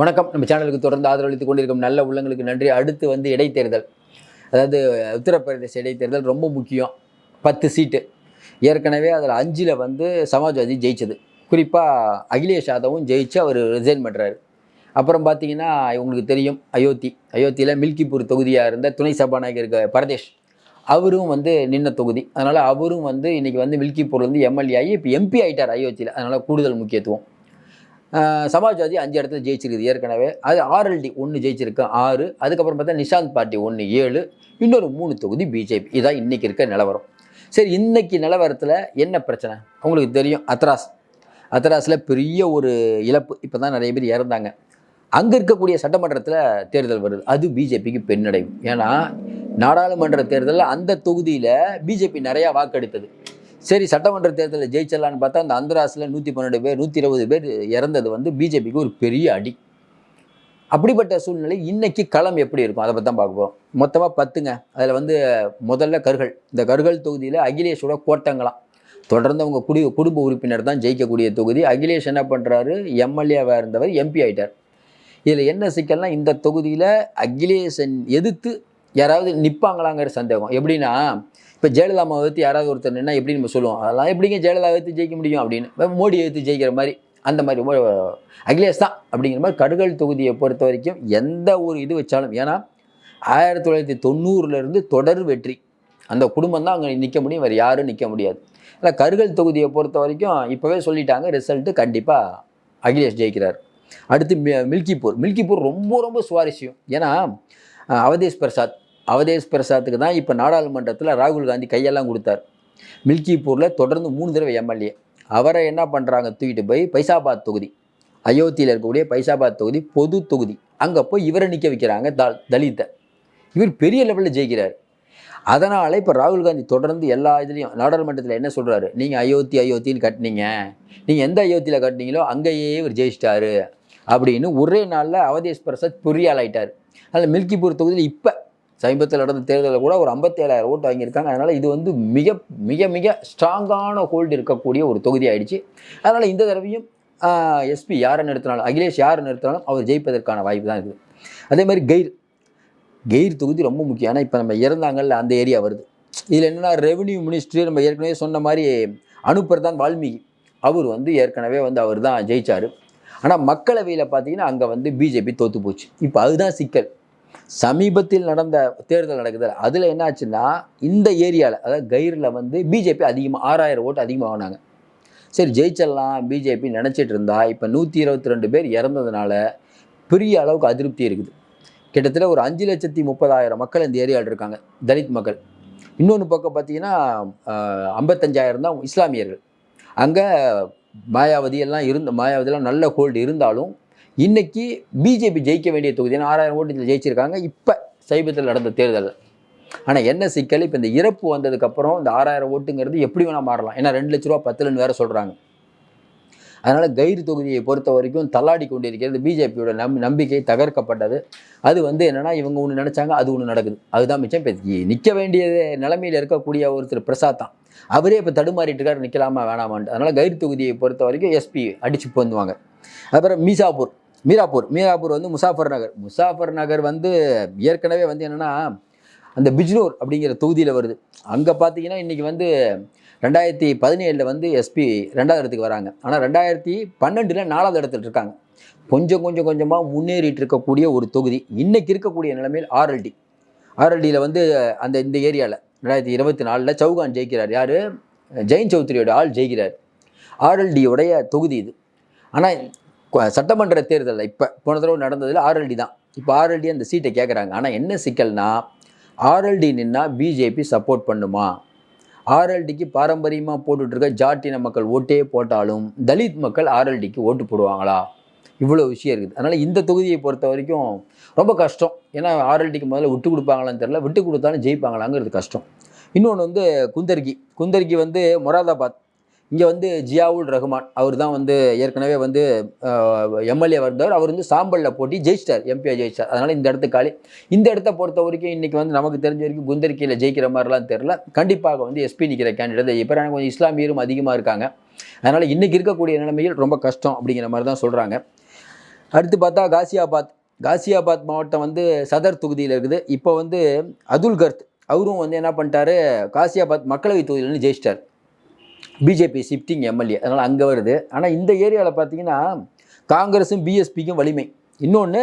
வணக்கம். நம்ம சேனலுக்கு தொடர்ந்து ஆதரவளித்துக் கொண்டிருக்கும் நல்ல உள்ளங்களுக்கு நன்றி. அடுத்து வந்து இடைத்தேர்தல். அதாவது உத்தரப்பிரதேச இடைத்தேர்தல் ரொம்ப முக்கியம். பத்து சீட்டு. ஏற்கனவே அதில் அஞ்சில் வந்து சமாஜ்வாதி ஜெயிச்சது. குறிப்பாக அகிலேஷ் யாதவும் ஜெயிச்சு அவர் ரிசைன் பண்ணுறாரு அப்புறம் பார்த்தீங்கன்னா உங்களுக்கு தெரியும் அயோத்தி. அயோத்தியில் மில்கிப்பூர் தொகுதியாக இருந்த துணை சபாநாயகர் இருக்க பரதேஷ். அவரும் வந்து நின்ன தொகுதி. அதனால் அவரும் வந்து இன்றைக்கி வந்து மில்கிப்பூர்லேருந்து எம்எல்ஏ ஆகி இப்போ எம்பி ஆகிட்டார் அயோத்தியில். அதனால் கூடுதல் முக்கியத்துவம். சமாஜ்வாதி அஞ்சு இடத்துல ஜெயிச்சிருக்குது ஏற்கனவே. அது ஆர்எல்டி ஒன்று ஜெயிச்சிருக்கு ஆறு. அதுக்கப்புறம் பார்த்தா நிஷாந்த் பார்ட்டி ஒன்று ஏழு. இன்னொரு மூணு தொகுதி பிஜேபி. இதான் இன்றைக்கி இருக்க நிலவரம். சரி இன்றைக்கி நிலவரத்தில் என்ன பிரச்சனை? உங்களுக்கு தெரியும் அத்ராஸ். அத்ராஸில் பெரிய ஒரு இழப்பு. இப்போ தான் நிறைய பேர் இறந்தாங்க. அங்கே இருக்கக்கூடிய சட்டமன்றத்தில் தேர்தல் வருது. அது பிஜேபிக்கு பெண்ணடைவு. ஏன்னா நாடாளுமன்ற தேர்தலில் அந்த தொகுதியில் பிஜேபி நிறையா வாக்கெடுத்தது. சரி சட்டமன்ற தேர்தலில் ஜெயிச்சிடலான்னு பார்த்தா அந்த அந்தராசில் நூற்றி பன்னெண்டு பேர் நூற்றி இருபது பேர் இறந்தது வந்து பிஜேபிக்கு ஒரு பெரிய அடி. அப்படிப்பட்ட சூழ்நிலை இன்னைக்கு களம் எப்படி இருக்கும்? அதை பற்றி தான் பார்க்க போகிறோம் மொத்தமாக பத்துங்க. அதில் வந்து முதல்ல கருகள் இந்த கருகள் தொகுதியில் அகிலேஷோட கோட்டங்களாம். தொடர்ந்து அவங்க குடி குடும்ப உறுப்பினர் தான் ஜெயிக்கக்கூடிய தொகுதி. அகிலேஷ் என்ன பண்ணுறாரு எம்எல்ஏவாக இருந்தவர் எம்பி ஆயிட்டார். இதில் என்ன சிக்கல்னா இந்த தொகுதியில் அகிலேஷன் எதிர்த்து யாராவது நிற்பாங்களாங்கிற சந்தேகம். எப்படின்னா இப்போ ஜெயலலிதா எதிர்த்து யாராவது ஒருத்தர் நின்னா எப்படி நம்ம சொல்லுவோம்? அதெல்லாம் எப்படிங்க ஜெயலலிதா எதிர்த்து ஜெயிக்க முடியும் அப்படின்னு. மோடி எதிர்த்து ஜெயிக்கிற மாதிரி அந்த மாதிரி மோ- அகிலேஷ் தான் அப்படிங்கிற மாதிரி கடுகல் தொகுதியை பொறுத்த வரைக்கும் எந்த ஒரு இது வச்சாலும் ஏன்னா ஆயிரத்தி தொள்ளாயிரத்தி தொண்ணூறுலேருந்து தொடர் வெற்றி. அந்த குடும்பம் தான் அங்கே நிற்க முடியும் வேறு யாரும் நிற்க முடியாது. இல்லை கருகல் தொகுதியை பொறுத்த வரைக்கும் இப்போவே சொல்லிட்டாங்க ரிசல்ட்டு கண்டிப்பாக அகிலேஷ் ஜெயிக்கிறார். அடுத்து மி- மில்கிப்பூர் மில்கிப்பூர் ரொம்ப ரொம்ப சுவாரஸ்யம். ஏன்னா அவதேஷ் பிரசாத் அவதேஷ் பிரசாத்துக்கு தான் இப்போ நாடாளுமன்றத்தில் ராகுல் காந்தி கையெல்லாம் கொடுத்தார். மில்கிப்பூரில் தொடர்ந்து மூணு தடவை எம்எல்ஏ. அவரை என்ன பண்ணுறாங்க தூக்கிட்டு போய் பைசாபாத் தொகுதி. அயோத்தியில் இருக்கக்கூடிய பைசாபாத் தொகுதி பொது தொகுதி. அங்கே போய் இவரை நிற்க வைக்கிறாங்க தல் தலித்தை. இவர் பெரிய லெவலில் ஜெயிக்கிறார். அதனால் இப்போ ராகுல் காந்தி தொடர்ந்து எல்லா இதுலேயும் நாடாளுமன்றத்தில் என்ன சொல்கிறாரு நீங்கள் அயோத்தி அயோத்தின்னு கட்டினீங்க. நீங்கள் எந்த அயோத்தியில் கட்டினீங்களோ அங்கேயே இவர் ஜெயிச்சிட்டாரு. அப்படின்னு ஒரே நாளில் அவதேஷ் பிரசாத் பெரிய ஆயிட்டார் அதில் மில்கிப்பூர் தொகுதியில் இப்போ சமீபத்தில் நடந்த தேர்தலில் கூட ஒரு 57000 ஓட்டு வாங்கியிருக்காங்க. அதனால் இது வந்து மிக மிக மிக ஸ்ட்ராங்கான ஹோல்டு இருக்கக்கூடிய ஒரு தொகுதி ஆயிடுச்சு. அதனால் இந்த தடவையும் எஸ்பி யாரை நிறுத்தினாலும் அகிலேஷ் யாரை நிறுத்தினாலும் அவர் ஜெயிப்பதற்கான வாய்ப்பு தான் இருக்குது. அதே மாதிரி கெய்ர். கெய்ர் தொகுதி ரொம்ப முக்கியம். ஆனால் இப்போ நம்ம இறந்தாங்கல்ல அந்த ஏரியா வருது. இதில் என்னென்னா ரெவன்யூ மினிஸ்ட்ரி நம்ம ஏற்கனவே சொன்ன மாதிரி அனுப்பர் வால்மீகி. அவர் வந்து ஏற்கனவே வந்து அவர் தான் ஜெயிச்சார். ஆனால் மக்களவையில் பார்த்தீங்கன்னா அங்கே வந்து பிஜேபி தோற்று போச்சு. இப்போ அதுதான் சிக்கல். சமீபத்தில் நடந்த தேர்தல் நடக்குது. அதில் என்னாச்சுன்னா இந்த ஏரியாவில் அதாவது கயிறில் வந்து பிஜேபி அதிகமாக ஆறாயிரம் ஓட்டு அதிகமாக வாங்கினாங்க சரி ஜெயிச்சிடலாம் பிஜேபி நினச்சிட்டு இருந்தா இப்போ நூற்றி இருபத்தி ரெண்டு பேர் இறந்ததுனால பெரிய அளவுக்கு அதிருப்தி இருக்குது. கிட்டத்தட்ட ஒரு அஞ்சு லட்சத்தி முப்பதாயிரம் மக்கள் இந்த ஏரியாவில் இருக்காங்க தலித் மக்கள். இன்னொன்று பக்கம் பார்த்தீங்கன்னா ஐம்பத்தஞ்சாயிரம் தான் இஸ்லாமியர்கள். அங்கே மாயாவதி எல்லாம் இருந்த மாயாவதியெல்லாம் நல்ல ஹோல்டு இருந்தாலும் இன்னைக்கு பிஜேபி ஜெயிக்க வேண்டிய தொகுதி ஏன்னா ஆறாயிரம் ஓட்டு ஜெயிச்சிருக்காங்க. இப்போ சமீபத்தில் நடந்த தேர்தல். ஆனால் என்ன சிக்கல்? இப்போ இந்த இறப்பு வந்ததுக்கப்புறம் இந்த ஆறாயிரம் ஓட்டுங்கிறது எப்படி வேணால் மாறலாம். ஏன்னா ரெண்டு லட்ச ரூபா பத்துலன்னு வேற சொல்கிறாங்க அதனால் கயிறு தொகுதியை பொறுத்த வரைக்கும் தள்ளாடி கொண்டிருக்கிறது பிஜேபியோட நம் நம்பிக்கை தகர்க்கப்பட்டது. அது வந்து என்னென்னா இவங்க ஒன்று நினச்சாங்க அது ஒன்று நடக்குது. அதுதான் மிச்சம். இப்போ நிற்க வேண்டிய நிலைமையில் இருக்கக்கூடிய ஒருத்தர் பிரசாத் தான். அவரே இப்போ தடுமாறிட்டு இருக்காரு நிற்கலாமா வேணாமான்ட்டு. அதனால் கயிறு தொகுதியை பொறுத்த வரைக்கும் எஸ்பி அடிச்சு பொந்துவாங்க. அப்புறம் மீசாப்பூர் மீராப்பூர். மீராப்பூர் வந்து முசாஃபர் நகர். முசாஃபர் நகர் வந்து ஏற்கனவே வந்து என்னென்னா அந்த பிஜ்னூர் அப்படிங்கிற தொகுதியில் வருது. அங்கே பார்த்தீங்கன்னா இன்றைக்கி வந்து ரெண்டாயிரத்தி பதினேழில் வந்து எஸ்பி ரெண்டாவது இடத்துக்கு வராங்க. ஆனால் ரெண்டாயிரத்தி பன்னெண்டில் நாலாவது இடத்துல இருக்காங்க. கொஞ்சம் கொஞ்சம் கொஞ்சமாக முன்னேறிட்டு இருக்கக்கூடிய ஒரு தொகுதி. இன்றைக்கி இருக்கக்கூடிய நிலைமையில் ஆர்எல்டி. ஆர்எல்டியில் வந்து அந்த இந்த ஏரியாவில் ரெண்டாயிரத்தி இருபத்தி நாலில் சௌகான் ஜெயிக்கிறார். யார்? ஜெயின் சௌத்ரியோட ஆள் ஜெயிக்கிறார். ஆர்எல்டியோடைய தொகுதி இது. ஆனால் சட்டமன்ற தேர்தலில் இப்போ போன தடவை நடந்ததில் ஆர்எல்டி தான். இப்போ ஆர்எல்டி அந்த சீட்டை கேட்குறாங்க ஆனால் என்ன சிக்கல்னா ஆர்எல்டி நின்னா பிஜேபி சப்போர்ட் பண்ணுமா? ஆர்எல்டிக்கு பாரம்பரியமாக போட்டுட்ருக்க ஜாட்டின மக்கள் ஓட்டே போட்டாலும் தலித் மக்கள் ஆர்எல்டிக்கு ஓட்டு போடுவாங்களா? இவ்வளோ விஷயம் இருக்குது. அதனால் இந்த தொகுதியை பொறுத்த வரைக்கும் ரொம்ப கஷ்டம். ஏன்னா ஆர்எல்டிக்கு முதல்ல விட்டு கொடுப்பாங்களான்னு தெரில விட்டு கொடுத்தாலும் ஜெயிப்பாங்களாங்கிறது கஷ்டம். இன்னொன்று வந்து குந்தர்கி. குந்தர்கி வந்து மொராதாபாத் இங்கே வந்து ஜியாவுல் ரஹ்மான் அவர் தான் வந்து ஏற்கனவே வந்து எம்எல்ஏ வந்தவர் அவர் வந்து சாம்பலில் போட்டி ஜெயிச்சிட்டார் எம்பியா ஜெயிச்சார். அதனால் இந்த இடத்துக்கு காலி. இந்த இடத்த பொறுத்த வரைக்கும் இன்றைக்கி வந்து நமக்கு தெரிஞ்ச வரைக்கும் குந்தரிக்கையில் ஜெயிக்கிற மாதிரிலாம் தெரில கண்டிப்பாக வந்து எஸ்பி நிற்கிற கேண்டிடேட் இப்போ கொஞ்சம் இஸ்லாமியரும் அதிகமாக இருக்காங்க. அதனால் இன்றைக்கி இருக்கக்கூடிய நிலைமையில் ரொம்ப கஷ்டம் அப்படிங்கிற மாதிரி தான் சொல்கிறாங்க அடுத்து பார்த்தா காசியாபாத். காசியாபாத் மாவட்டம் வந்து சதர் தொகுதியில் இருக்குது. இப்போ வந்து அதுல்கர்த் அவரும் வந்து என்ன பண்ணிட்டாரு? காசியாபாத் மக்களவை தொகுதியிலேருந்து ஜெயிச்சிட்டார். பிஜேபி ஷிஃப்டிங் எம்எல்ஏ அதனால் அங்கே வருது. ஆனால் இந்த ஏரியாவில் பார்த்தீங்கன்னா காங்கிரஸும் பிஎஸ்பிக்கும் வலிமை. இன்னொன்று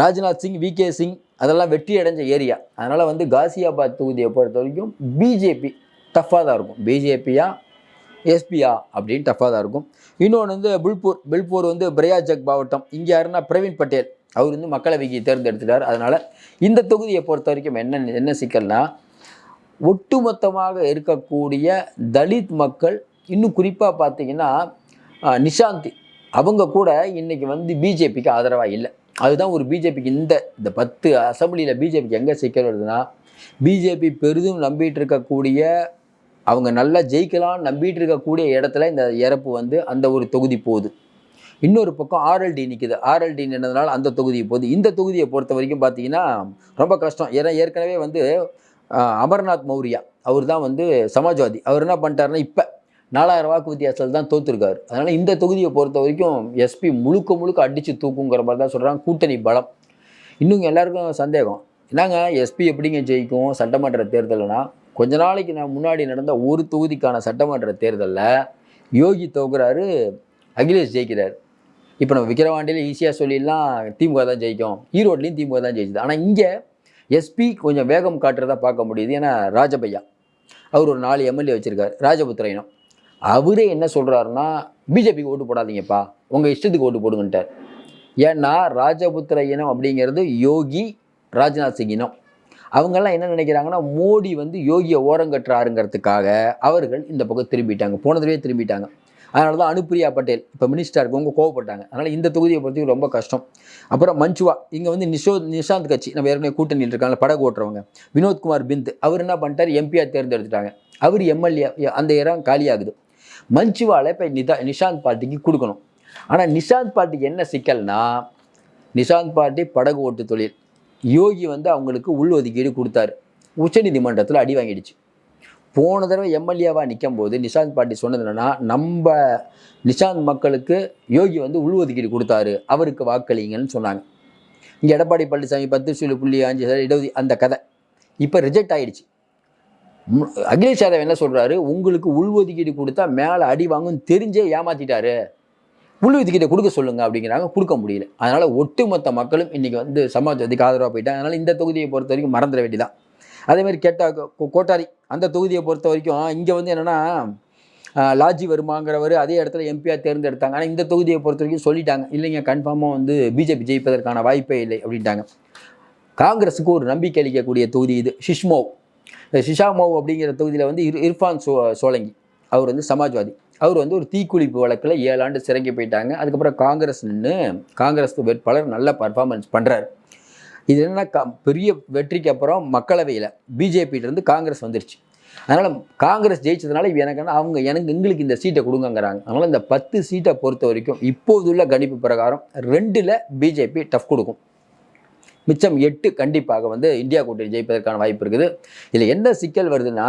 ராஜ்நாத் சிங் விகே சிங் அதெல்லாம் வெற்றி அடைஞ்ச ஏரியா. அதனால் வந்து காசியாபாத் தொகுதியை பொறுத்த வரைக்கும் பிஜேபி டஃப்பாக தான் இருக்கும். பிஜேபியா எஸ்பியா அப்படின்னு டஃப்பாக தான் இருக்கும். இன்னொன்று வந்து பில்பூர் பில்பூர் வந்து பிரயாஜக் மாவட்டம். இங்கே யாருன்னா பிரவீன் பட்டேல் அவர் வந்து மக்களவைக்கு தேர்ந்தெடுத்துட்டார். அதனால் இந்த தொகுதியை பொறுத்த வரைக்கும் என்ன என்ன சிக்கல்னா ஒட்டுமொத்தமாக இருக்கக்கூடிய தலித் மக்கள் இன்னும் குறிப்பாக பார்த்தீங்கன்னா நிஷாந்தி நிஷாந்த். அவங்க கூட இன்றைக்கி வந்து பிஜேபிக்கு ஆதரவாக இல்லை. அதுதான் ஒரு பிஜேபிக்கு இந்த இந்த பத்து அசம்பிளியில் பிஜேபிக்கு எங்கே சிக்கல் வருதுன்னா பிஜேபி பெரிதும் நம்பிட்டு இருக்கக்கூடிய அவங்க நல்லா ஜெயிக்கலாம் நம்பிட்டு இருக்கக்கூடிய இடத்துல இந்த இறப்பு வந்து அந்த ஒரு தொகுதி போகுது. இன்னொரு பக்கம் ஆர்எல்டி நிற்கிது ஆர்எல்டி நின்றதுனால அந்த தொகுதி போகுது. இந்த தொகுதியை பொறுத்த வரைக்கும் பார்த்தீங்கன்னா ரொம்ப கஷ்டம். ஏன்னா ஏற்கனவே வந்து அமர்நாத் மௌரியா அவர் தான் வந்து சமாஜ்வாதி. அவர் என்ன பண்ணிட்டாருன்னா இப்போ நாலாயிரம் வாக்கு வித்தியாசத்தில் தான் தோத்துருக்காரு. அதனால் இந்த தொகுதியை பொறுத்த வரைக்கும் எஸ்பி முழுக்க முழுக்க அடித்து தூக்குங்கிற மாதிரி தான் சொல்கிறாங்க கூட்டணி பலம். இன்னும் எல்லாருக்கும் சந்தேகம். என்னங்க எஸ்பி எப்படிங்க ஜெயிக்கும் சட்டமன்ற தேர்தல்னா? கொஞ்ச நாளைக்கு நான் முன்னாடி நடந்த ஒரு தொகுதிக்கான சட்டமன்ற தேர்தலில் யோகி தோக்குறாரு அகிலேஷ் ஜெயிக்கிறார். இப்போ நம்ம விக்கிரவாண்டியில் ஈஸியாக சொல்லிடலாம் திமுக தான் ஜெயிக்கும். ஈரோட்லேயும் திமுக தான் ஜெயிச்சுது. ஆனால் இங்கே எஸ்பி கொஞ்சம் வேகம் காட்டுறதா பார்க்க முடியுது. ஏன்னா ராஜபையா அவர் ஒரு நாலு எம்எல்ஏ வச்சுருக்கார் ராஜபுத்திரையினம். அவரே என்ன சொல்கிறாருன்னா பிஜேபிக்கு ஓட்டு போடாதீங்கப்பா. உங்கள் இஷ்டத்துக்கு ஓட்டு போடுங்கன்ட்டார். ஏன்னா ராஜபுத்திர இனம் அப்படிங்கிறது யோகி ராஜ்நாத் சிங் இனம். அவங்கெல்லாம் என்ன நினைக்கிறாங்கன்னா மோடி வந்து யோகியை ஓரங்கட்டுறாருங்கிறதுக்காக அவர்கள் இந்த பக்கம் திரும்பிட்டாங்க. போனதுலேயே திரும்பிட்டாங்க. அதனால தான் அனுப்பிரியா பட்டேல் இப்போ மினிஸ்டர் இருக்கவங்க கோவப்பட்டாங்க. அதனால் இந்த தொகுதியை பொறுத்தவரைக்கும் ரொம்ப கஷ்டம். அப்புறம் மஞ்சுவா இங்கே வந்து நிஷோ நிஷாந்த் கட்சி நம்ம ஏற்கனவே கூட்டணியில் இருக்காங்க படகு ஓட்டுறவங்க. வினோத்குமார் பிந்த் அவர் என்ன பண்ணிட்டார்? எம்பியாக தேர்ந்தெடுத்துட்டாங்க. அவர் எம்எல்ஏ அந்த இடம் காலியாகுது. மஞ்சுவாலை இப்போ நிதா நிஷாந்த் பாட்டிக்கு கொடுக்கணும். ஆனால் நிஷாந்த் பாட்டிக்கு என்ன சிக்கல்னா நிஷாந்த் பாட்டி படகு ஓட்டு தொழில். யோகி வந்து அவங்களுக்கு உள் ஒதுக்கீடு கொடுத்தாரு. உச்சநீதிமன்றத்தில் அடி வாங்கிடுச்சு. போன தடவை எம்எல்ஏவாக நிற்கும் போது நிஷாந்த் பாட்டி சொன்னது என்னென்னா நம்ம நிஷாந்த் மக்களுக்கு யோகி வந்து உள் ஒதுக்கீடு கொடுத்தாரு. அவருக்கு வாக்களிங்கன்னு சொன்னாங்க. இங்கே எடப்பாடி பழனிசாமி பத்து சொல்லு புள்ளி அஞ்சு சதவீதம் இடஒதி அந்த கதை. இப்போ ரிஜெக்ட் ஆகிடுச்சு அகிலேஷ் யாதவ் என்ன சொல்கிறாரு உங்களுக்கு உள்ஒதுக்கீடு கொடுத்தா மேலே அடி வாங்கும்னு தெரிஞ்சே ஏமாத்திட்டாரு. உள்ஒதுக்கீட்டை கொடுக்க சொல்லுங்க அப்படிங்கிறாங்க. கொடுக்க முடியல. அதனால் ஒட்டுமொத்த மக்களும் இன்றைக்கி வந்து சமாஜ்வாதிக்கு ஆதரவாக போயிட்டாங்க. அதனால் இந்த தொகுதியை பொறுத்த வரைக்கும் மறந்துட வேண்டியதான் அதேமாதிரி கேட்டா கோட்டாரி அந்த தொகுதியை பொறுத்த வரைக்கும் இங்கே வந்து என்னன்னா லாஜி வருமாங்கிறவர் அதே இடத்துல எம்பியாக தேர்ந்தெடுத்தாங்க. ஆனால் இந்த தொகுதியை பொறுத்த வரைக்கும் சொல்லிட்டாங்க. இல்லைங்க கன்ஃபார்மாக வந்து பிஜேபி ஜெயிப்பதற்கான வாய்ப்பே இல்லை அப்படின்ட்டாங்க. காங்கிரஸுக்கு ஒரு நம்பிக்கை அளிக்கக்கூடிய தொகுதி இது. ஷிஷ்மோவ் இந்த ஷிஷாமோவ் அப்படிங்கிற தொகுதியில் வந்து இர் இர்ஃபான் சோ சோலங்கி. அவர் வந்து சமாஜ்வாதி. அவர் வந்து ஒரு தீக்குளிப்பு வழக்கில் ஏழு ஆண்டு சிறங்கி போயிட்டாங்க. அதுக்கப்புறம் காங்கிரஸ் நின்று காங்கிரஸ் வேட்பாளர் நல்ல பர்ஃபார்மன்ஸ் பண்ணுறாரு இது என்னென்னா க பெரிய வெற்றிக்கு அப்புறம் மக்களவையில் பிஜேபியிலேருந்து காங்கிரஸ் வந்துருச்சு. அதனால் காங்கிரஸ் ஜெயிச்சதுனால இப்போ எனக்கு அவங்க எனக்கு எங்களுக்கு இந்த சீட்டை கொடுங்கங்கிறாங்க. அதனால் இந்த பத்து சீட்டை பொறுத்த வரைக்கும் இப்போதுள்ள கணிப்பு பிரகாரம் ரெண்டில் பிஜேபி டஃப் கொடுக்கும். மிச்சம் எட்டு கண்டிப்பாக வந்து இந்தியா கூட்டணி ஜெயிப்பதற்கான வாய்ப்பு இருக்குது. இதில் என்ன சிக்கல் வருதுன்னா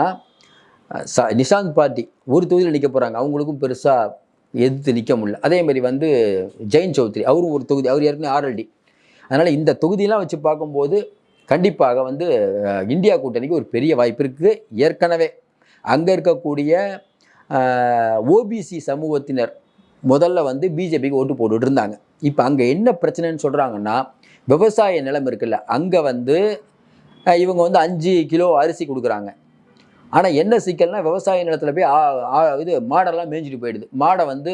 ச நிஷாந்த் பார்ட்டி ஒரு தொகுதியில் நிற்க போகிறாங்க அவங்களுக்கும் பெருசாக எதிர்த்து நிற்க முடியல. அதே மாதிரி வந்து ஜெயின் சௌத்ரி அவரும் ஒரு தொகுதி அவர் ஏற்கனவே ஆர்எல்டி அதனால் இந்த தொகுதியெலாம் வச்சு பார்க்கும்போது கண்டிப்பாக வந்து இந்தியா கூட்டணிக்கு ஒரு பெரிய வாய்ப்பு இருக்குது. ஏற்கனவே அங்கே இருக்கக்கூடிய ஓபிசி சமூகத்தினர் முதல்ல வந்து பிஜேபிக்கு ஓட்டு போட்டுட்டு இருந்தாங்க. இப்போ அங்கே என்ன பிரச்சனைன்னு சொல்கிறாங்கன்னா விவசாய நிலம் இருக்குல்ல அங்கே வந்து இவங்க வந்து அஞ்சு கிலோ அரிசி கொடுக்குறாங்க. ஆனால் என்ன சிக்கல்னா விவசாய நிலத்தில் போய் ஆ- இது மாடெல்லாம் மேய்ஞ்சிட்டு போயிடுது. மாடை வந்து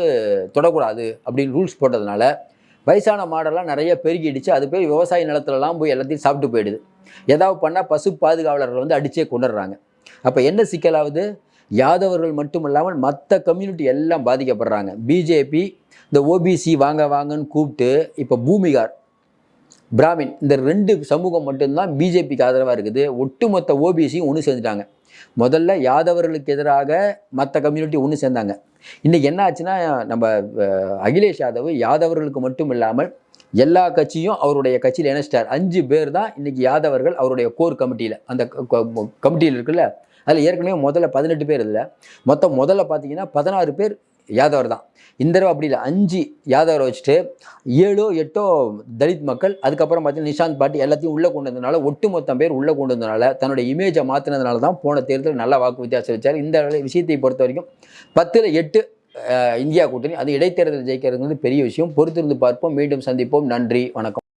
தொடக்கூடாது அப்படின்னு ரூல்ஸ் போட்டதுனால வயசான மாடெல்லாம் நிறைய பெருகிடுச்சு. அது போய் விவசாய நிலத்துலலாம் போய் எல்லாத்தையும் சாப்பிட்டு போயிடுது. ஏதாவது பண்ணால் பசு பாதுகாவலர்கள் வந்து அடிச்சே கொண்டுடுறாங்க. அப்போ என்ன சிக்கலாவது? யாதவர்கள் மட்டும் இல்லாமல் மற்ற கம்யூனிட்டி எல்லாம் பாதிக்கப்படுறாங்க. பிஜேபி இந்த ஓபிசி வாங்க வாங்கன்னு கூப்பிட்டு இப்போ பூமிகார் பிராமின் இந்த ரெண்டு சமூகம் மட்டும்தான் பிஜேபிக்கு ஆதரவாக இருக்குது. ஒட்டுமொத்த ஓபிசியும் ஒன்று சேர்ந்துட்டாங்க. முதல்ல யாதவர்களுக்கு எதிராக மற்ற கம்யூனிட்டி ஒன்று சேர்ந்தாங்க. இன்றைக்கி என்ன ஆச்சுன்னா நம்ம அகிலேஷ் யாதவ் யாதவர்களுக்கு மட்டும் இல்லாமல் எல்லா கட்சியும் அவருடைய கட்சியில் இணைச்சிட்டார். அஞ்சு பேர் தான் இன்னைக்கு யாதவர்கள் அவருடைய கோர் கமிட்டியில் அந்த கமிட்டியில் இருக்குல்ல அதில் ஏற்கனவே முதல்ல பதினெட்டு பேர் இல்லை மொத்தம் முதல்ல பார்த்தீங்கன்னா பதினாறு பேர் யாதவர் தான். இந்த தடவை அப்படி இல்லை. அஞ்சு யாதவரை வச்சுட்டு ஏழோ எட்டோ தலித் மக்கள் அதுக்கப்புறம் பார்த்தீங்கன்னா நிஷாந்த் பாட்டி எல்லாத்தையும் உள்ளே கொண்டு வந்ததுனால ஒட்டுமொத்த பேர் உள்ளே கொண்டு வந்ததுனால தன்னுடைய இமேஜை மாற்றினதுனால தான் போன தேர்தல் நல்ல வாக்கு வித்தியாசம் வச்சார். இந்த விஷயத்தை பொறுத்த வரைக்கும் பத்தில் எட்டு இந்தியா கூட்டணி அது இடைத்தேர்தல் ஜெயிக்கிறது வந்து பெரிய விஷயம். பொறுத்திருந்து பார்ப்போம். மீண்டும் சந்திப்போம். நன்றி. வணக்கம்.